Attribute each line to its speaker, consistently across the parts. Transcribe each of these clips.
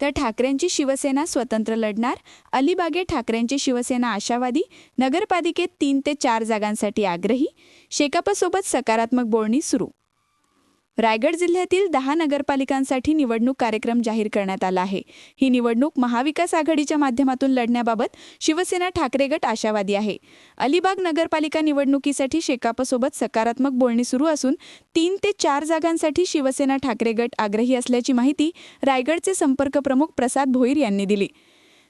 Speaker 1: तर ठाकरेंची शिवसेना स्वतंत्र लढणार अलिबागे ठाकरेंची शिवसेना आशावादी नगरपालिकेत तीन ते चार जागांसाठी आग्रही शेकापसोबत सकारात्मक बोलणी सुरू. रायगड जिल्ह्यातील दहा नगरपालिकांसाठी निवडणूक कार्यक्रम जाहीर करण्यात आला आहे. ही निवडणूक महाविकास आघाडीच्या माध्यमातून लढण्याबाबत शिवसेना ठाकरे गट आशावादी आहे. अलिबाग नगरपालिका निवडणुकीसाठी शेकापसोबत सकारात्मक बोलणी सुरू असून तीन ते चार जागांसाठी शिवसेना ठाकरे गट आग्रही असल्याची माहिती रायगडचे संपर्क प्रमुख प्रसाद भोईर यांनी दिली.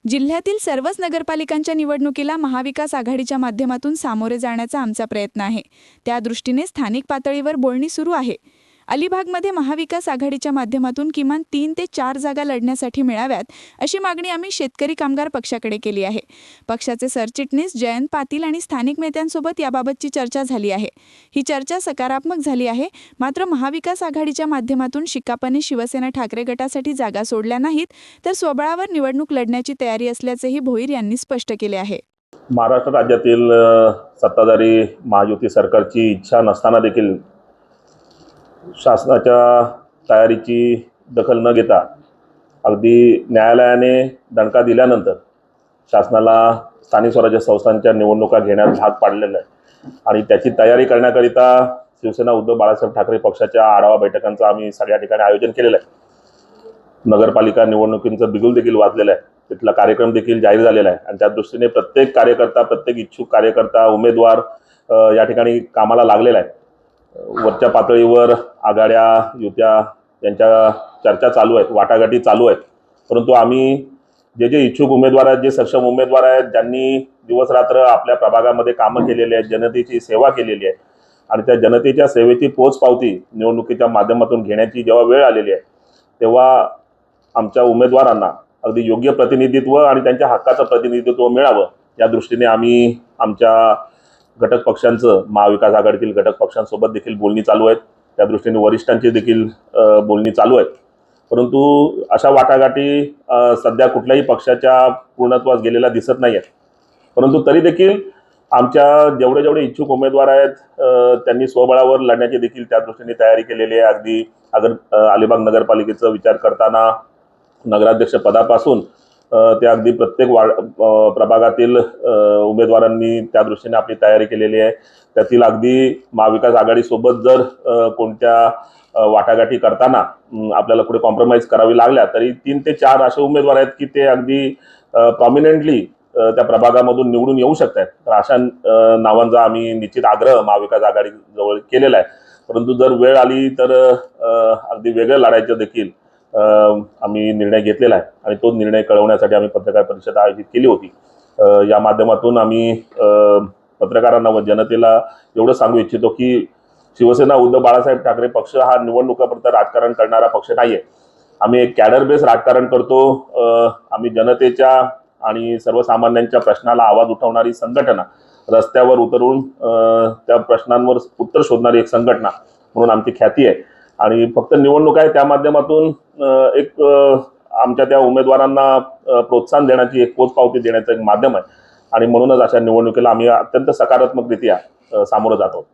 Speaker 1: जिल्ह्यातील सर्वच नगरपालिकांच्या निवडणुकीला महाविकास आघाडीच्या माध्यमातून सामोरे जाण्याचा आमचा प्रयत्न आहे. त्या दृष्टीने स्थानिक पातळीवर बोलणी सुरू आहे. अलिबागमध्ये महाविकास आघाडीच्या माध्यमातून किमान तीन ते चार जागा लढण्यासाठी मिळाव्यात अशी मागणी आम्ही शेतकरी कामगार पक्षाकडे केली आहे. पक्षाचे सरचिटणीस जयंत पाटील आणि स्थानिक नेत्यांसोबत याबाबतची चर्चा झाली आहे. ही चर्चा सकारात्मक झाली आहे मात्र महाविकास आघाडीच्या माध्यमातून शिकापाने शिवसेना ठाकरे गटासाठी जागा सोडल्या नाहीत तर स्वबळावर निवडणूक लढण्याची तयारी असल्याचेही भोईर यांनी स्पष्ट केले आहे.
Speaker 2: महाराष्ट्र राज्यातील सत्ताधारी महायुती सरकारची इच्छा नसताना देखील शासनाच्या तयारीची दखल न घेता अगदी न्यायालयाने दणका दिल्यानंतर शासनाला स्थानिक स्वराज्य संस्थांच्या निवडणुका घेण्यात भाग पाडलेला आहे. आणि त्याची तयारी करण्याकरिता शिवसेना उद्धव बाळासाहेब ठाकरे पक्षाच्या आढावा बैठकांचं आम्ही सगळ्या ठिकाणी आयोजन केलेलं आहे. नगरपालिका निवडणुकींचं बिगुल देखील वाचलेलं आहे. तिथला कार्यक्रम देखील जाहीर झालेला आहे. आणि त्या दृष्टीने प्रत्येक कार्यकर्ता प्रत्येक इच्छुक कार्यकर्ता उमेदवार या ठिकाणी कामाला लागलेला आहे. वरच्या पातळीवर आघाड्या युत्या त्यांच्या चर्चा चालू आहेत वाटाघाटी चालू आहेत. परंतु आम्ही जे जे इच्छुक उमेदवार आहेत जे सक्षम उमेदवार आहेत ज्यांनी दिवस रात्र आपल्या प्रभागामध्ये कामं केलेली आहेत जनतेची सेवा केलेली आहे आणि त्या जनतेच्या सेवेची पोचपावती निवडणुकीच्या माध्यमातून घेण्याची जेव्हा वेळ आलेली आहे तेव्हा आमच्या उमेदवारांना अगदी योग्य प्रतिनिधित्व आणि त्यांच्या हक्काचं प्रतिनिधित्व मिळावं या दृष्टीने आम्ही आमच्या घटक पक्षांचं महाविकास आघाडीतील घटक पक्षांसोबत देखील बोलणी चालू आहेत. त्या दृष्टीने वरिष्ठांची देखील बोलणी चालू आहेत. परंतु अशा वाटाघाटी सध्या कुठल्याही पक्षाच्या पूर्णत्वास गेलेला दिसत नाही आहेत परंतु तरी देखील आमच्या जेवढे जेवढे इच्छुक उमेदवार आहेत त्यांनी स्वबळावर लढण्याची देखील त्या दृष्टीने तयारी केलेली आहे. अगदी अगर अलिबाग नगरपालिकेचा विचार करताना नगराध्यक्ष पदापासून ते अगदी प्रत्येक वार्ड प्रभागातील उमेदवारांनी त्या दृष्टीने आपली तयारी केलेली आहे. त्यातील अगदी महाविकास आघाडीसोबत जर कोणत्या वाटाघाटी करताना आपल्याला पुढे कॉम्प्रोमाइज करावी लागल्या तरी तीन ते चार असे उमेदवार आहेत की ते अगदी प्रॉमिनंटली त्या प्रभागामधून निवडून येऊ शकतात तर अशा नावांचा आम्ही निश्चित आग्रह महाविकास आघाडीजवळ केलेला आहे. परंतु जर वेळ आली तर अगदी वेगळं लढायचं देखील आम्ही निर्णय घेतलेला आहे आणि तो निर्णय कळवण्यासाठी आम्ही पत्रकार परिषद आयोजित केली होती. या माध्यमातून आम्ही पत्रकारांना व जनतेला एवढं सांगू इच्छितो की शिवसेना उद्धव बाळासाहेब ठाकरे पक्ष हा निवडणुकापर्यंत राजकारण करणारा पक्ष नाही आहे आम्ही एक कॅडर बेस राजकारण करतो. आम्ही जनतेच्या आणि सर्वसामान्यांच्या प्रश्नाला आवाज उठवणारी संघटना रस्त्यावर उतरून त्या प्रश्नांवर उत्तर शोधणारी एक संघटना म्हणून आमची ख्याती आहे. आणि फक्त निवडणूक आहे त्या माध्यमातून एक आमच्या त्या उमेदवारांना प्रोत्साहन देण्याची एक पोचपावती देण्याचं एक माध्यम आहे. आणि म्हणूनच अशा निवडणुकीला आम्ही अत्यंत सकारात्मकरित्या सामोरं जातो